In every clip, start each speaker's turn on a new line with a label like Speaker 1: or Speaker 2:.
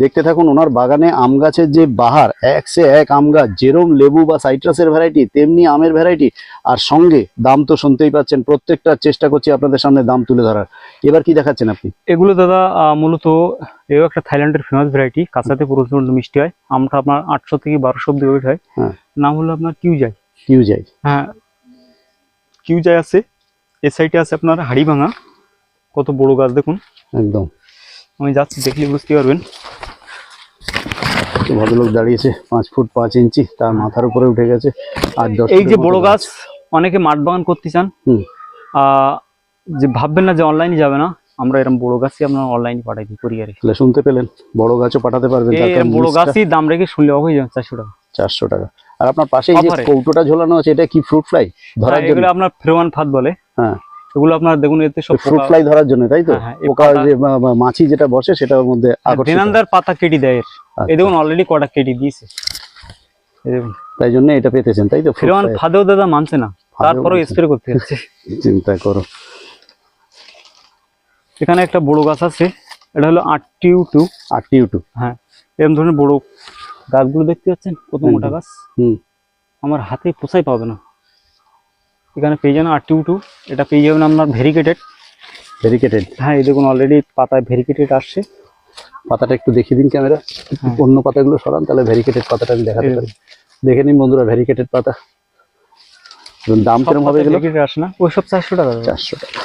Speaker 1: দেখতে থাকুন ওনার বাগানে আম গাছের যে বাহার এক সে এক আম গাছ যেরম লেবু বা সাইট্রাসের ভ্যারাইটি তেমনি আমের ভ্যারাইটি আর সঙ্গে দাম তো শুনতেই পাচ্ছেন প্রত্যেকটা চেষ্টা করছি আপনাদের সামনে দাম তুলে ধরার। এবার কি দেখাচ্ছেন আপনি?
Speaker 2: এগুলো দাদা মূলত এও একটা থাইল্যান্ডের ফেমাস ভ্যারাইটি কাঁচাতে প্রচণ্ড মিষ্টি হয়। আমটা আপনার আটশো থেকে বারোশো অব্দি ওয়েট হয়।
Speaker 1: হ্যাঁ।
Speaker 2: নাম হলো আপনার কিউজাই।
Speaker 1: কিউ যাই
Speaker 2: হ্যাঁ। কিউজাই আছে এ সাইডে আছে আপনার হাড়িভাঙা। কত বড় গাছ দেখুন।
Speaker 1: একদম।
Speaker 2: আমি যাচ্ছি দেখলে বুঝতে পারবেন।
Speaker 1: ভদ্রলোক দাঁড়িয়েছে পাঁচ ফুট পাঁচ ইঞ্চি তার মাথার উপরে উঠে গেছে আর
Speaker 2: এই যে বড় গাছ অনেকে মাঠ বাগান করতে চান। আহ, যে ভাববেন না যে অনলাইনে যাবে না আমরা এরকম বড় গাছই আপনার অনলাইনে পাঠাই দিই কুরিয়ারে
Speaker 1: তাহলে শুনতে পেলেন বড় গাছও পাঠাতে পারবেন
Speaker 2: বড় গাছই দাম রেখে শুনলে হয়ে যাবে চারশো টাকা।
Speaker 1: চারশো টাকা। আর আপনার পাশে যে কৌটোটা ঝোলানো আছে এটা কি ফ্রুট ফ্লাই ধরার
Speaker 2: হ্যাঁ,
Speaker 1: জন্য।
Speaker 2: আপনার ফ্রেওয়ান ফাঁদ বলে।
Speaker 1: হ্যাঁ।
Speaker 2: এগুলো আপনার দেখুন এতে সব
Speaker 1: ফ্রুট ফ্লাই ধরার জন্য তাই তো?
Speaker 2: হ্যাঁ, হ্যাঁ,
Speaker 1: পোকা যে মাছি যেটা বসে সেটার মধ্যে আকর্ষিত।
Speaker 2: পাতা কেটে দেয় এর।
Speaker 1: আচ্ছা।
Speaker 2: এই দেখুন অলরেডি কটা কেটে দিয়েছে।
Speaker 1: তাই জন্য এটা পেতেছেন তাই তো?
Speaker 2: ফাঁদেও দাদা মানছে না। তারপরেও স্প্রে করতে হচ্ছে
Speaker 1: চিন্তা করো।
Speaker 2: এখানে একটা বড় গাছ আছে এটা হলো আটটিউ টু
Speaker 1: আর টিউটু
Speaker 2: হ্যাঁ এরকম ধরনের বড় গাছগুলো দেখতে পাচ্ছেন? কত মোটা গাছ?
Speaker 1: হুম।
Speaker 2: আমার হাতে পোষাই পাবে না। এখানে পেয়ে যাবেন আটটিউ টু এটা পেয়ে যাবেন আপনার ভেরিকেটেড
Speaker 1: ভেরিকেটেড
Speaker 2: হ্যাঁ এই দেখুন অলরেডি পাতায় ভেরিকেটেড আসছে।
Speaker 1: পাতাটা একটু দেখিয়ে দিন ক্যামেরা।
Speaker 2: হ্যাঁ।
Speaker 1: অন্য পাতাগুলো সরান তাহলে ভেরিকেটেড পাতাটা আমি দেখাতে পারি। দেখে নিন বন্ধুরা ভেরিকেটেড পাতা। দাম কিরম হবে এগুলো?
Speaker 2: আসে না। ওই সব চারশো টাকা।
Speaker 1: চারশো টাকা।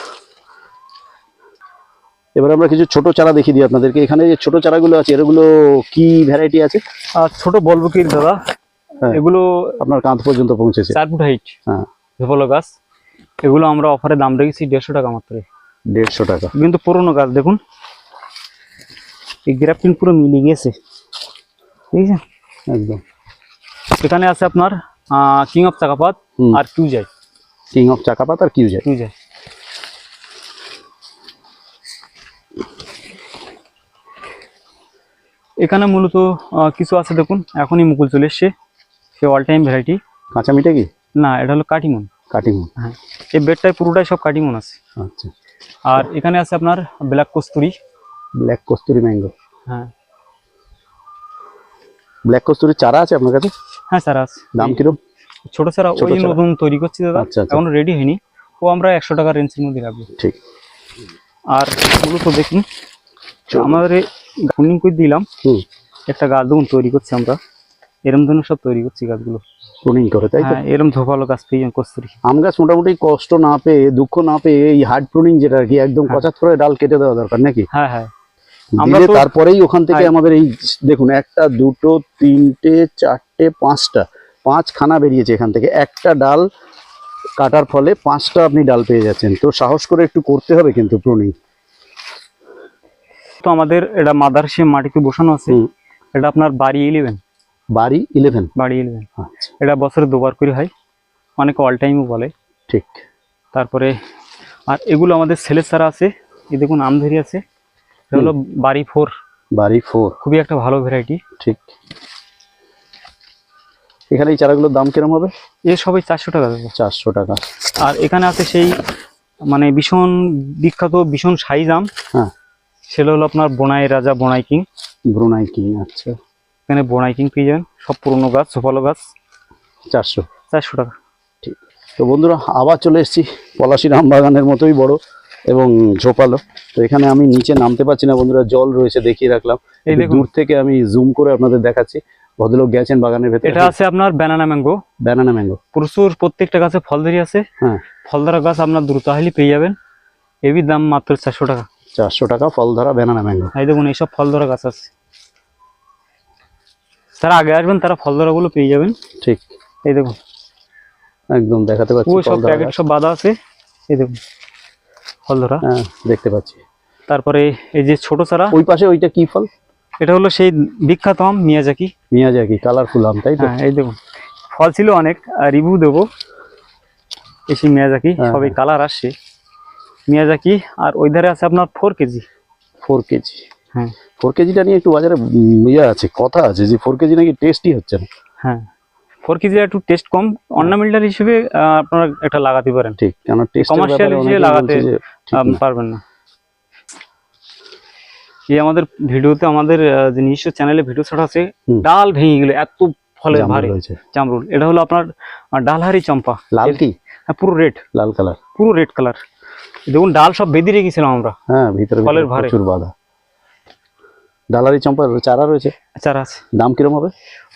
Speaker 1: এবার আমরা কিছু ছোট চারা দেখিয়ে দিই আপনাদেরকে। এখানে যে ছোট চারাগুলো আছে এগুলো কি ভ্যারাইটি আছে?
Speaker 2: আর ছোট বলবকির দাদা?
Speaker 1: হ্যাঁ।
Speaker 2: এগুলো
Speaker 1: আপনার কাঁধ পর্যন্ত পৌঁছেছে।
Speaker 2: চার ফুট হাইট
Speaker 1: হ্যাঁ।
Speaker 2: ধোপলো গাছ এগুলো আমরা অফারে দাম রেখেছি দেড়শো টাকা মাত্র।
Speaker 1: দেড়শো টাকা।
Speaker 2: কিন্তু পুরোনো গাছ দেখুন এই গ্রাফটিং পুরো মিলে গিয়েছে ঠিক আছে
Speaker 1: একদম।
Speaker 2: এখানে আছে আপনার কিং অফ চাকাপাত আর কিউ যায়
Speaker 1: কিং অফ চাকাপাত আর কিউ যায়
Speaker 2: কিউ যায় এখানে মূলত কিছু আছে দেখুন এখনই মুকুল চলে এসছে। সে অল টাইম ভ্যারাইটি
Speaker 1: কাঁচা মিঠে কি?
Speaker 2: না এটা হলো কাটিমন।
Speaker 1: কাটিং
Speaker 2: হ্যাঁ। এই বেডটায় পুরোটাই সব কাটিমন আছে।
Speaker 1: আচ্ছা।
Speaker 2: আর এখানে আছে আপনার black kasuri.
Speaker 1: Black kasuri mango.
Speaker 2: হ্যাঁ।
Speaker 1: ব্ল্যাক কস্তুরির চারা আছে আপনার কাছে?
Speaker 2: হ্যাঁ স্যার আছে।
Speaker 1: দাম কিরম?
Speaker 2: ছোট
Speaker 1: ছোট
Speaker 2: ওই নতুন তৈরি করছি দাদা
Speaker 1: আচ্ছা, আচ্ছা।
Speaker 2: এখন রেডি হয়নি। ও আমরা একশো টাকার রেঞ্জের মধ্যে রাখব।
Speaker 1: ঠিক।
Speaker 2: আর মূলত দেখুন আমাদের করে দিলাম।
Speaker 1: হুম।
Speaker 2: একটা গাছ দেখুন তৈরি করছি আমরা। এরম ধরনের সব তৈরি করছি গাছগুলো।
Speaker 1: প্রুনিং করে তাই তো?
Speaker 2: হ্যাঁ এরম ধোপালো গাছ পেয়ে কস্তুরি
Speaker 1: আম গাছ মোটামুটি কষ্ট না পেয়ে দুঃখ না পেয়ে এই হার্ড প্রুনিং যেটা আর কি একদম
Speaker 2: হ্যাঁ।
Speaker 1: কচাত করে ডাল কেটে দেওয়া দরকার নাকি?
Speaker 2: হ্যাঁ হ্যাঁ। আমরা
Speaker 1: তারপরেই ওখান থেকে
Speaker 2: হ্যাঁ।
Speaker 1: আমাদের এই দেখুন একটা দুটো তিনটে চারটে পাঁচটা পাঁচ খানা বেরিয়েছে এখান থেকে। একটা ডাল কাটার ফলে পাঁচটা আপনি ডাল পেয়ে যাচ্ছেন। তো সাহস করে একটু করতে হবে কিন্তু প্রুনিং।
Speaker 2: তো আমাদের এটা মাদার সে মাটিতে বসানো আছে। এটা আপনার বাড়ি ইলেভেন
Speaker 1: বাড়ি ইলেভেন
Speaker 2: বাড়ি ইলেভেন
Speaker 1: আচ্ছা।
Speaker 2: এটা বছরে দুবার করে হয়। অনেকে অল টাইমও বলে।
Speaker 1: ঠিক।
Speaker 2: তারপরে আর এগুলো আমাদের ছেলের ছাড়া আছে। এই দেখুন আমধরি আছে। এটা হলো বাড়ি ফোর
Speaker 1: বাড়ি ফোর
Speaker 2: খুবই একটা ভালো ভ্যারাইটি
Speaker 1: ঠিক। এখানে এই চারাগুলোর দাম কিরম হবে?
Speaker 2: এ সবই চারশো টাকা দেবে।
Speaker 1: চারশো টাকা।
Speaker 2: আর এখানে আছে সেই মানে ভীষণ বিখ্যাত ভীষণ সাইজ আম।
Speaker 1: হ্যাঁ।
Speaker 2: সেটা হলো আপনার বোনাই রাজা বোনাই কিং।
Speaker 1: ব্রুনাই কিং আচ্ছা।
Speaker 2: এখানে বোনাই কিং পেয়ে যাবেন। সব পুরনো গাছ সোপালো গাছ।
Speaker 1: চারশো।
Speaker 2: চারশো টাকা।
Speaker 1: ঠিক। তো বন্ধুরা আবার চলে এসেছি পলাশি রাম বাগানের মতোই বড় এবং ঝোপালো। তো এখানে আমি নিচে নামতে পারছি না বন্ধুরা জল রয়েছে দেখিয়ে রাখলাম।
Speaker 2: এই।
Speaker 1: দূর থেকে আমি জুম করে আপনাদের দেখাচ্ছি। ভদ্রলোক গেছেন বাগানের ভেতরে।
Speaker 2: এটা আছে আপনার ব্যানানা ম্যাঙ্গো
Speaker 1: ব্যানানা ম্যাঙ্গো
Speaker 2: প্রচুর প্রত্যেকটা গাছে ফল ধরি আছে।
Speaker 1: হ্যাঁ।
Speaker 2: ফল ধরা গাছ আপনার দ্রুত হাইলি পেয়ে যাবেন। এবির দাম মাত্র চারশো টাকা।
Speaker 1: চারশো টাকা ফল ধরা ব্যানানা ম্যাঙ্গো
Speaker 2: এই দেখুন এইসব ফল ধরা গাছ আছে। যারা আগে আসবেন তারা ফল ধরাগুলো পেয়ে যাবেন।
Speaker 1: ঠিক।
Speaker 2: এই দেখুন।
Speaker 1: একদম দেখাতে পাচ্ছি
Speaker 2: ওই সব প্যাকেট সব বাঁধা আছে। এই দেখুন ফল ধরা
Speaker 1: হ্যাঁ দেখতে পাচ্ছি।
Speaker 2: তারপরে এই যে ছোট চারা
Speaker 1: ওই পাশে ওইটা কি ফল?
Speaker 2: এটা হলো সেই বিখ্যাত আম মিয়াজাকি।
Speaker 1: মিয়াজাকি কালারফুল আম তাই তো?
Speaker 2: হ্যাঁ এই দেখুন। ফল ছিল অনেক আর রিভিউ দেবো। এসে মিয়াজাকি
Speaker 1: হ্যাঁ,
Speaker 2: সবই। কালার আসছে। মিয়াজাকি আর ওই ধারে আছে আপনার ফোর কেজি।
Speaker 1: Four KG.
Speaker 2: হ্যাঁ।
Speaker 1: ফোর কেজিটা নিয়ে একটু বাজারে ইয়ে আছে কথা আছে যে ফোর কেজি নাকি টেস্টই হচ্ছে না।
Speaker 2: হ্যাঁ। ফোর কেজি একটু টেস্ট কম অর্নামেন্টাল হিসেবে আপনারা একটা লাগাতে পারেন।
Speaker 1: ঠিক কেন
Speaker 2: Commercial
Speaker 1: ব্যাপারে
Speaker 2: হিসেবে লাগাতে। পারবেন না। এই আমাদের ভিডিওতে আমাদের যে নিজস্ব চ্যানেলে ভিডিও ছাড়া আছে ডাল ভেঙে গেলে এত
Speaker 1: ফলে
Speaker 2: ভারী
Speaker 1: রয়েছে।
Speaker 2: জামরুল। এটা হলো আপনার ডালহারি চম্পা।
Speaker 1: লাল কি?
Speaker 2: হ্যাঁ, পুরো রেড
Speaker 1: লাল কালার।
Speaker 2: পুরো রেড কালার দেখুন ডাল সব বেঁধে রেখেছিলাম আমরা।
Speaker 1: হ্যাঁ ভিতরে
Speaker 2: ফলের ভারে।
Speaker 1: প্রচুর বাধা। ডালারি চম্পা চারা রয়েছে।
Speaker 2: চারা আছে।
Speaker 1: দাম কিরম হবে?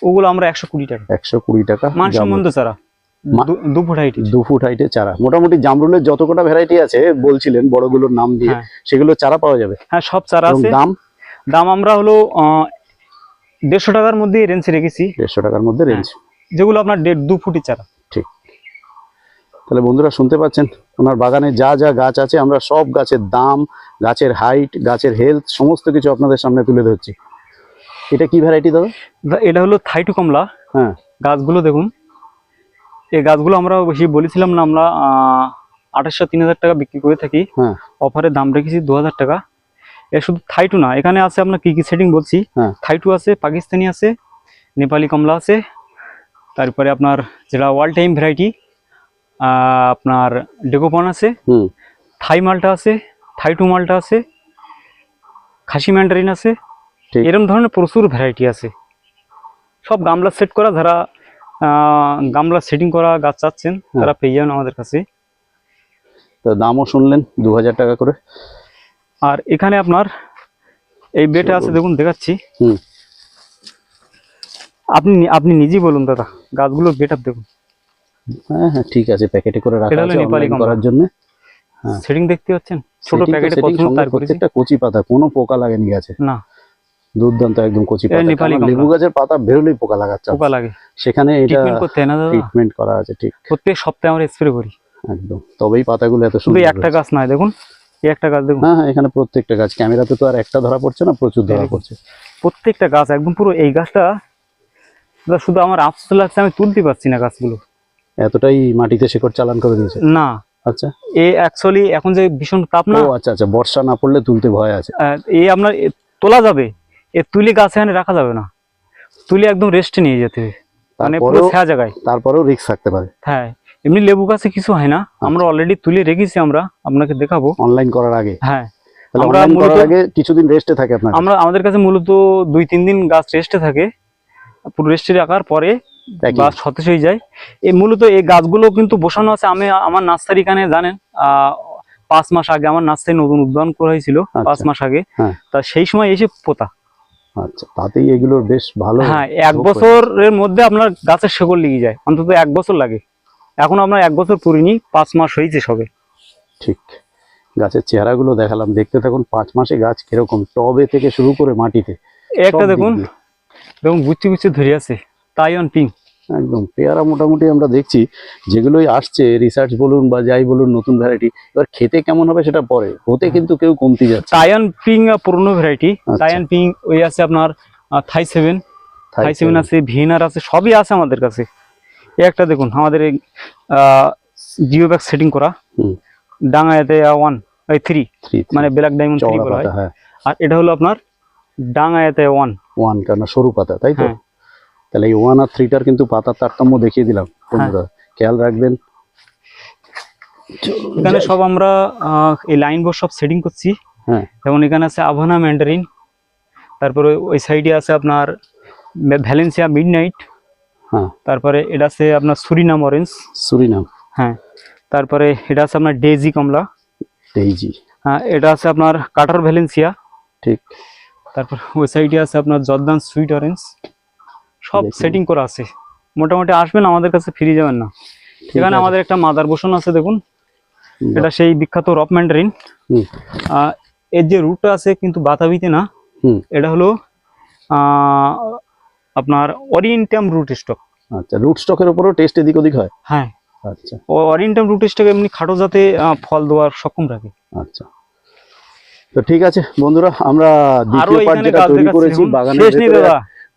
Speaker 2: ওগুলো আমরা একশো কুড়ি টাকা।
Speaker 1: একশো কুড়ি টাকা।
Speaker 2: মানসম্বন্ধ চারা। দু- ফুট হাইট
Speaker 1: দু ফুট চারা। মোটামুটি জামরুলের যত কটা ভ্যারাইটি আছে বলছিলেন বড়গুলোর নাম দিয়ে
Speaker 2: হ্যাঁ।
Speaker 1: সেগুলো চারা পাওয়া যাবে।
Speaker 2: হ্যাঁ সব চারা আছে।
Speaker 1: দাম?
Speaker 2: দাম আমরা হলো দেড়শো টাকার মধ্যে রেঞ্জ রেখেছি।
Speaker 1: দেড়শো টাকার মধ্যে রেঞ্জ
Speaker 2: যেগুলো আপনার দেড় দু ফুটের চারা।
Speaker 1: তাহলে বন্ধুরা শুনতে পাচ্ছেন? ওনার বাগানে যা যা গাছ আছে আমরা সব গাছের দাম গাছের হাইট গাছের হেলথ সমস্ত কিছু আপনাদের সামনে তুলে ধরছি। এটা কি ভ্যারাইটি দাদা?
Speaker 2: এটা হলো থাইটু কমলা
Speaker 1: হ্যাঁ।
Speaker 2: গাছগুলো দেখুন। এই গাছগুলো আমরা বেশি বলেছিলাম না আমরা আঠাশশো তিন হাজার টাকা বিক্রি করে থাকি।
Speaker 1: হ্যাঁ।
Speaker 2: অফারের দাম রেখেছি দু হাজার টাকা। এ শুধু থাইটু না এখানে আছে আপনার কি কি সেটিং বলছি?
Speaker 1: হ্যাঁ।
Speaker 2: থাইটু আছে পাকিস্তানি আছে নেপালি কমলা আছে তারপরে আপনার যেটা ওয়াল টাইম ভ্যারাইটি আপনার ডেকোপন আছে থাই মালটা আছে থাইটু মালটা আছে খাসি ম্যান্ডারিন আছে
Speaker 1: ঠিক।
Speaker 2: এরকম ধরনের প্রচুর ভ্যারাইটি আছে। সব গামলা সেট করা যারা গামলা সেটিং করা গাছ চাচ্ছেন তারা পেয়ে যাবেন আমাদের কাছে।
Speaker 1: তো দামও শুনলেন দু হাজার টাকা করে।
Speaker 2: আর এখানে আপনার এই বেটে আছে দেখুন দেখাচ্ছি। আপনি আপনি নিজেই বলুন দাদা গাছগুলোর বেট আপ দেখুন।
Speaker 1: হ্যাঁ হ্যাঁ ঠিক আছে প্যাকেটে করে রাখা আছে
Speaker 2: কমলা।
Speaker 1: করার জন্য। হ্যাঁ।
Speaker 2: সেটিং দেখতে পাচ্ছেন? ছোট প্যাকেটে কত তার
Speaker 1: প্রত্যেকটা কচি পাতা কোনো পোকা লাগেনি গাছে।
Speaker 2: না।
Speaker 1: দুর্দান্ত একদম কচি পাতা। লেবু গাছের পাতা বেরোলেই পোকা লাগাচ্ছে
Speaker 2: পোকা লাগে।
Speaker 1: সেখানে এটা
Speaker 2: ট্রিটমেন্ট
Speaker 1: করা আছে ঠিক।
Speaker 2: প্রত্যেক সপ্তাহে আমরা স্প্রে করি।
Speaker 1: একদম। তবেই পাতাগুলো এত সুন্দর
Speaker 2: একটা গাছ নয় দেখুন। এই একটা গাছ দেখুন।
Speaker 1: হ্যাঁ হ্যাঁ এখানে প্রত্যেকটা গাছ। ক্যামেরাতে তো আর একটা ধরা পড়ছে না প্রচুর ধরা পড়ছে।
Speaker 2: প্রত্যেকটা গাছ একদম পুরো এই গাছটা শুধু আমার আফসোস লাগছে আমি তুলতে পারছি না গাছগুলো।
Speaker 1: এতটাই মাটিতে শেকড় চালান করে দিয়েছে?
Speaker 2: না।
Speaker 1: আচ্ছা।
Speaker 2: এ অ্যাকচুয়ালি এখন যে ভীষণ তাপ না?
Speaker 1: ও আচ্ছা আচ্ছা বর্ষা না পড়লে তুলতে ভয় আছে।
Speaker 2: এ আপনার তোলা যাবে এ তুলে গাছ এখানে রাখা যাবে না। তুলে একদম রেস্টে নিয়ে যেতে হবে। মানে পুরো
Speaker 1: তারপরেও
Speaker 2: ছায়া জায়গায়।
Speaker 1: তারপরেও রিস্ক থাকতে পারে।
Speaker 2: হ্যাঁ এমনি লেবু গাছে কিছু হয় না। আমরা অলরেডি তুলে রেখেছি আমরা আপনাকে দেখাবো।
Speaker 1: অনলাইন করার আগে।
Speaker 2: হ্যাঁ।
Speaker 1: তাহলে
Speaker 2: আমরা
Speaker 1: অনলাইন
Speaker 2: মূলত-
Speaker 1: আগে কিছুদিন রেস্টে থাকে আপনার
Speaker 2: আমরা আমাদের কাছে মূলত দুই তিন দিন গাছ রেস্টে থাকে। পুরো রেস্টে রাখার পরে গাছ সতেজ হয়ে যায়। এই মূলত এই গাছগুলো কিন্তু বসানো আছে। আমি আমার নার্সারি এখানে জানেন পাঁচ মাস আগে আমার নার্সারি নতুন উদ্বোধন করা হয়েছিল পাঁচ
Speaker 1: আচ্ছা।
Speaker 2: মাস আগে।
Speaker 1: হ্যাঁ।
Speaker 2: তা সেই সময় এসে পোতা।
Speaker 1: আচ্ছা তাতেই এগুলোর বেশ ভালো
Speaker 2: হ্যাঁ এক বছরের মধ্যে আপনার গাছের শেকড় লেগে যায়। অন্তত এক বছর লাগে। এখন আমরা এক বছর পুরিনি পাঁচ মাস হয়েছে সবে।
Speaker 1: ঠিক। গাছের চেহারাগুলো দেখালাম। দেখতে থাকুন পাঁচ মাসে গাছ কীরকম টবে থেকে শুরু করে মাটিতে।
Speaker 2: একটা দেখুন। দেখুন গুচ্ছি গুচ্ছি ধরে আছে। তাইওয়ান পিঙ্ক
Speaker 1: একদম পেয়ারা মোটামুটি আমরা দেখছি যেগুলোই আসছে রিসার্চ বলুন বা যাই বলুন নতুন ভ্যারাইটি এবার খেতে কেমন হবে সেটা পরে। হতে কিন্তু কেউ কমতি যাচ্ছে।
Speaker 2: টায়ান পিং পুরনো ভ্যারাইটি। টায়ান পিং ওই আছে আপনার থাই সেভেন থাই সেভেন আছে ভিনার আছে সবই আছে আমাদের কাছে। এই একটা দেখুন আমাদের এই জিও ব্যাগ সেটিং করা।
Speaker 1: হুম।
Speaker 2: ডাঙায়াতে ওয়ান ওই থ্রি
Speaker 1: থ্রি
Speaker 2: মানে ব্ল্যাক ডায়মন্ড থ্রি বলা হয়।
Speaker 1: হ্যাঁ।
Speaker 2: আর এটা হলো আপনার ডাঙায়াতে ওয়ান
Speaker 1: ওয়ান কেন সরু পাতা তাই তো?
Speaker 2: হ্যাঁ।
Speaker 1: তাহলে এই ওয়ান আর থ্রিটার কিন্তু পাতার তারতম্য দেখিয়ে দিলাম বন্ধুরা। খেয়াল রাখবেন।
Speaker 2: এখানে সব আমরা এই লাইন বোর্ড সব সেটিং করছি।
Speaker 1: হ্যাঁ।
Speaker 2: যেমন এখানে আছে আভানা ম্যান্ডারিন তারপরে ওই সাইডে আছে আপনার ভ্যালেন্সিয়া মিড নাইট
Speaker 1: হ্যাঁ।
Speaker 2: তারপরে এটা আছে আপনার সুরিনাম অরেঞ্জ
Speaker 1: সুরিনাম
Speaker 2: হ্যাঁ। তারপরে এটা আছে আপনার ডেজি কমলা।
Speaker 1: ডেইজি
Speaker 2: হ্যাঁ এটা আছে আপনার কাটার ভ্যালেন্সিয়া
Speaker 1: ঠিক।
Speaker 2: তারপর ওই সাইডে আছে আপনার জর্দান সুইট অরেঞ্জ সব সেটিং করা আছে। মোটামুটি আসবেন আমাদের কাছে ফিরে যাবেন না। এখানে আমাদের একটা মাদার বসন আছে দেখুন। এটা সেই বিখ্যাত রপ ম্যান্ডারিন। এর যে রুটটা আছে কিন্তু বাতাবিতে না এটা হলো আপনার অরিয়েন্টাম রুট স্টক
Speaker 1: আচ্ছা রুট স্টকের উপরও টেস্ট এদিক ওদিক হয়?
Speaker 2: হ্যাঁ।
Speaker 1: আচ্ছা।
Speaker 2: অরিয়েন্টাম রুট স্টক এমনি খাটো যাতে ফল দেওয়ার সক্ষম রাখে
Speaker 1: আচ্ছা। তো ঠিক আছে বন্ধুরা আমরা দ্বিতীয় পার্ট যেটা তৈরি করেছি। বাগানের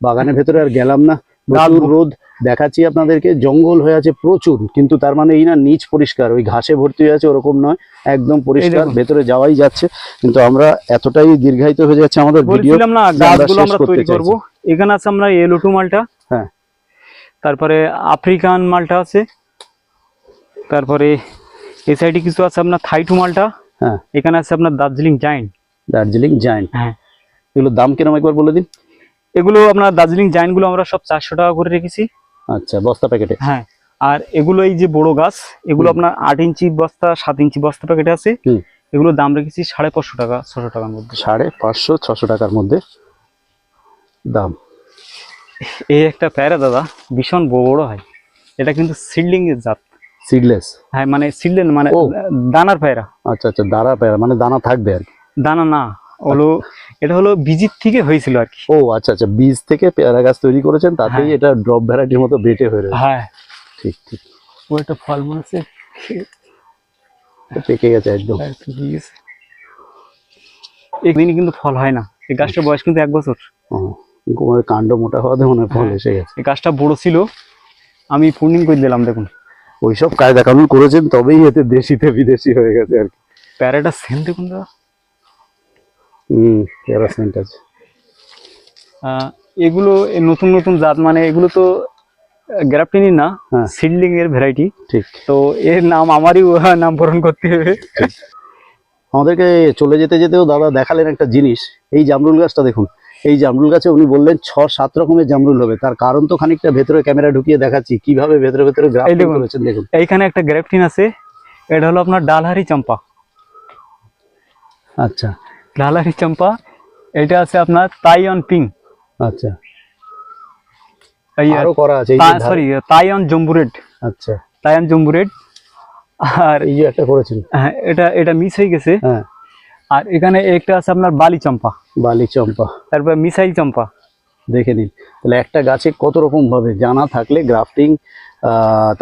Speaker 1: বাগানের ভেতরে আর গেলাম না। প্রচুর রোদ দেখাচ্ছি আপনাদেরকে। জঙ্গল হয়ে আছে প্রচুর কিন্তু তার মানে এই না নিচ পরিষ্কার ওই ঘাসে ভর্তি হয়ে আছে ওরকম নয় একদম পরিষ্কার ভেতরে যাওয়াই যাচ্ছে। কিন্তু আমরা এতটাই দীর্ঘায়িত হয়ে যাচ্ছে আমাদের ভিডিও
Speaker 2: না
Speaker 1: আমরা
Speaker 2: গাছগুলো
Speaker 1: শেষ
Speaker 2: আমরা তৈরি করব। এখানে আছে আমরা এলোটু মালটা।
Speaker 1: হ্যাঁ।
Speaker 2: তারপরে আফ্রিকান মালটা আছে। তারপরে এই সাইডে কিছু আছে আপনার থাইটু মালটা।
Speaker 1: হ্যাঁ।
Speaker 2: এখানে আছে আপনার দার্জিলিং জাইন্ট
Speaker 1: দার্জিলিং জায়েন্ট
Speaker 2: হ্যাঁ।
Speaker 1: এগুলোর দাম কিরম একবার বলে দিন?
Speaker 2: এগুলো আপনার দার্জিলিং জাইনগুলো আমরা সব চারশো টাকা করে রেখেছি।
Speaker 1: আচ্ছা বস্তা প্যাকেটে?
Speaker 2: হ্যাঁ আর এগুলো এই যে বড় গাছ এগুলো আপনার আট ইঞ্চি বস্তা সাত ইঞ্চি বস্তা প্যাকেটে আছে।
Speaker 1: হুম।
Speaker 2: এগুলোর দাম রেখেছি সাড়ে পাঁচশো টাকা ছশো টাকার মধ্যে।
Speaker 1: সাড়ে পাঁচশো ছশো টাকার মধ্যে দাম।
Speaker 2: এই একটা প্যারা দাদা ভীষণ বড় হয়। এটা কিন্তু সিডলিং এর জাত।
Speaker 1: সিডলেস?
Speaker 2: হ্যাঁ মানে সিডলেন মানে। দানার প্যারা।
Speaker 1: আচ্ছা আচ্ছা দাঁড়া পেয়ারা মানে দানা থাকবে আর কি।
Speaker 2: দানা না হলো এটা হলো বীজির থেকে হয়েছিল আর কি।
Speaker 1: ও আচ্ছা আচ্ছা বীজ থেকে পেয়ারা গাছ তৈরি করেছেন তাতেই
Speaker 2: হ্যাঁ।
Speaker 1: এটা ড্রপ ভ্যারাইটির মতো বেটে হয়ে রয়েছে।
Speaker 2: হ্যাঁ।
Speaker 1: ঠিক ঠিক।
Speaker 2: ও একটা ফল মনে হচ্ছে
Speaker 1: পেকে গেছে একদম।
Speaker 2: হ্যাঁ, একদিনই কিন্তু ফল হয় না। এই গাছটার বয়স কিন্তু এক বছর।
Speaker 1: কাণ্ড মোটা হওয়াতে মনে হয় ফল
Speaker 2: হ্যাঁ।
Speaker 1: এসে গেছে।
Speaker 2: এই গাছটা বড় ছিল। আমি পূর্ণিম করে দিলাম দেখুন।
Speaker 1: ওইসব কায়দা কানুন করেছেন তবেই এতে দেশিতে বিদেশি হয়ে গেছে আর কি।
Speaker 2: প্যারাটা সেম দেখুন দাদা।
Speaker 1: হম পেয়ারা সেন্ট আছে।
Speaker 2: এগুলো নতুন নতুন জাত মানে এগুলো তো গ্রাফটিনি না
Speaker 1: হ্যাঁ।
Speaker 2: সিডলিং এর ভ্যারাইটি
Speaker 1: ঠিক।
Speaker 2: তো এর নাম আমারই নামকরণ করতে হবে।
Speaker 1: আমাদেরকে চলে যেতে যেতেও দাদা দেখালেন একটা জিনিস এই জামরুল গাছটা দেখুন। এই জামরুল গাছে উনি বললেন ছ সাত রকমের জামরুল হবে। তার কারণ তো খানিকটা ভেতরে ক্যামেরা ঢুকিয়ে দেখাচ্ছি কীভাবে ভেতরে ভেতরে গ্রাফটিং। করেছেন দেখুন।
Speaker 2: এইখানে একটা গ্রাফটিন আছে এটা হলো আপনার ডালহারি চম্পা।
Speaker 1: আচ্ছা।
Speaker 2: ডালহারি চম্পা এটা আছে আপনার তাইওয়ান পিং।
Speaker 1: আচ্ছা। আরও করা আছে
Speaker 2: সরি তাইওয়ান জম্বুরেড
Speaker 1: আচ্ছা।
Speaker 2: তাইওয়ান জম্বুরেড আর
Speaker 1: এই যে একটা করেছেন
Speaker 2: হ্যাঁ, এটা এটা মিস হয়ে গেছে।
Speaker 1: হ্যাঁ।
Speaker 2: আর এখানে একটা আছে আপনার বালি চম্পা।
Speaker 1: বালি চম্পা।
Speaker 2: তারপর মিসাইল চম্পা।
Speaker 1: দেখে নিন। তাহলে একটা গাছে কত রকম ভাবে জানা থাকলে গ্রাফটিং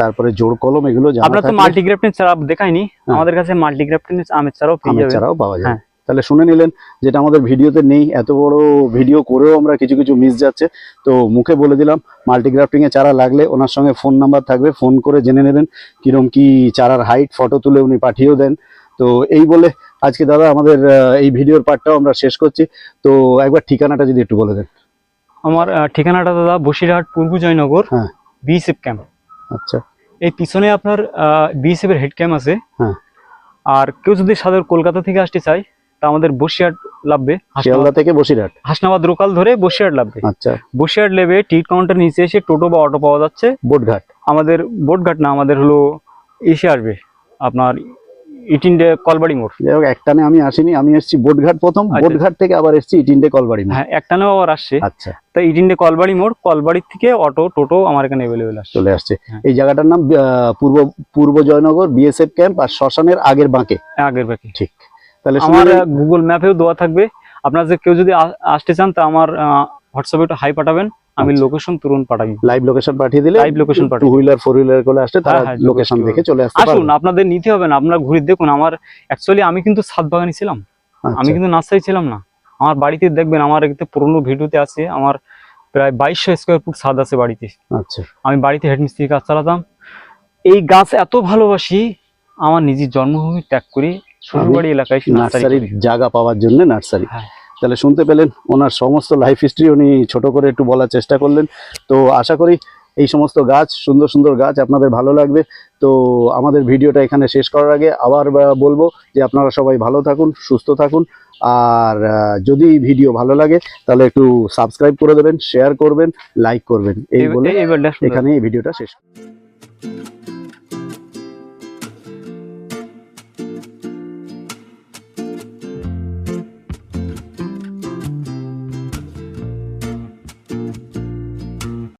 Speaker 1: তারপরে জোড় কলম এগুলো জানা
Speaker 2: আমরা তো
Speaker 1: থাকলে
Speaker 2: মাল্টিগ্রাফটিন চারা দেখাইনি। আমাদের কাছে মাল্টিগ্রাফটিন আমের চারাও পেয়ে
Speaker 1: আমের চারাও পাওয়া যায়। তাহলে শুনে নিলেন যেটা আমাদের ভিডিওতে নেই এত বড় ভিডিও করেও আমরা কিছু কিছু মিস যাচ্ছে। তো মুখে বলে দিলাম মাল্টিগ্রাফটিংয়ে চারা লাগলে ওনার সঙ্গে ফোন নাম্বার থাকবে ফোন করে জেনে নেবেন কিরম কি চারার হাইট ফটো তুলে উনি পাঠিয়েও দেন। তো এই বলে আজকে দাদা আমাদের এই ভিডিওর পার্টটাও আমরা শেষ করছি। তো একবার ঠিকানাটা যদি একটু বলে দেন।
Speaker 2: আমার ঠিকানাটা দাদা বসিরহাট পূর্ব জয়নগর
Speaker 1: হ্যাঁ।
Speaker 2: বিএসএফ ক্যাম্প
Speaker 1: আচ্ছা।
Speaker 2: এই পিছনে আপনার বিএসএফ এর হেড ক্যাম্প আছে।
Speaker 1: হ্যাঁ।
Speaker 2: আর কেউ যদি সাদের কলকাতা থেকে আসতে চায় আমাদের বসিরহাট লাভবে।
Speaker 1: শিয়ালদা থেকে বসিরহাট?
Speaker 2: হাসনাবাদ লোকাল ধরে বসিরহাট লাভবে।
Speaker 1: আচ্ছা।
Speaker 2: বসিরহাট লেবে টিট কাউন্টার নিচে এসে টোটো বা অটো পাওয়া যাচ্ছে।
Speaker 1: বোটঘাট?
Speaker 2: আমাদের বোটঘাট না আমাদের হলো এসে আসবে আপনার ইটিনডে কলবাড়ি মোড়।
Speaker 1: যাই হোক একটানে আমি আসিনি আমি এসেছি বোটঘাট প্রথম।
Speaker 2: আচ্ছা।
Speaker 1: বোটঘাট থেকে আবার এসেছি ইটিন্ডে কলবাড়ি।
Speaker 2: হ্যাঁ একটানেও আবার আসছে।
Speaker 1: আচ্ছা।
Speaker 2: তা ইটিনডে কলবাড়ি মোড় থেকে অটো টোটো আমার এখানে অ্যাভেলেবেল আসছে।
Speaker 1: চলে আসছে।
Speaker 2: হ্যাঁ।
Speaker 1: এই জায়গাটার নাম পূর্ব পূর্ব জয়নগর বিএসএফ ক্যাম্প আর শ্মশানের আগের বাঁকে।
Speaker 2: আগের বাকি।
Speaker 1: ঠিক। তাহলে
Speaker 2: আমার? গুগল ম্যাপেও দেওয়া থাকবে। আপনার যে কেউ যদি আসতে চান তা আমার হোয়াটসঅ্যাপে একটু হাই পাঠাবেন। আমি
Speaker 1: আচ্ছা।
Speaker 2: লোকেশন তুরন্ত পাঠাই
Speaker 1: লাইভ লোকেশন পাঠিয়ে দিলে
Speaker 2: Live location
Speaker 1: two wheeler four wheeler করে আসলে তারা
Speaker 2: হ্যাঁ, হ্যাঁ,
Speaker 1: লোকেশন দেখে চলে আসতে
Speaker 2: আসুন আপনাদের নিতে হবে না। আপনারা ঘুরে দেখুন আমার অ্যাকচুয়ালি আমি কিন্তু সাত বাগানি ছিলাম। আমি
Speaker 1: আচ্ছা,
Speaker 2: কিন্তু নার্সারি ছিলাম না। আমার বাড়িতে দেখবেন আমার এতে পুরোনো ভিডিওতে আছে আমার প্রায় বাইশশো স্কোয়ার ফুট ছাদ আছে বাড়িতে।
Speaker 1: আচ্ছা।
Speaker 2: আমি বাড়িতে হেডমিস্ত্রি কাজ চালাতাম। এই গাছ এত ভালোবাসি আমার নিজের জন্মভূমি ত্যাগ করে শ্বশুরবাড়ি এলাকায়
Speaker 1: নার্সারির জায়গা পাওয়ার জন্য নার্সারি।
Speaker 2: হ্যাঁ।
Speaker 1: তাহলে শুনতে পেলেন ওনার সমস্ত লাইফ হিস্ট্রি উনি ছোট করে একটু বলার চেষ্টা করলেন। তো আশা করি এই সমস্ত গাছ সুন্দর সুন্দর গাছ আপনাদের ভালো লাগবে। তো আমাদের ভিডিওটা এখানে শেষ করার আগে আবার বলব যে আপনারা সবাই ভালো থাকুন সুস্থ থাকুন। আর যদি ভিডিও ভালো লাগে তাহলে একটু সাবস্ক্রাইব করে দেবেন শেয়ার করবেন লাইক করবেন। এই বলে। এখানে এই ভিডিওটা শেষ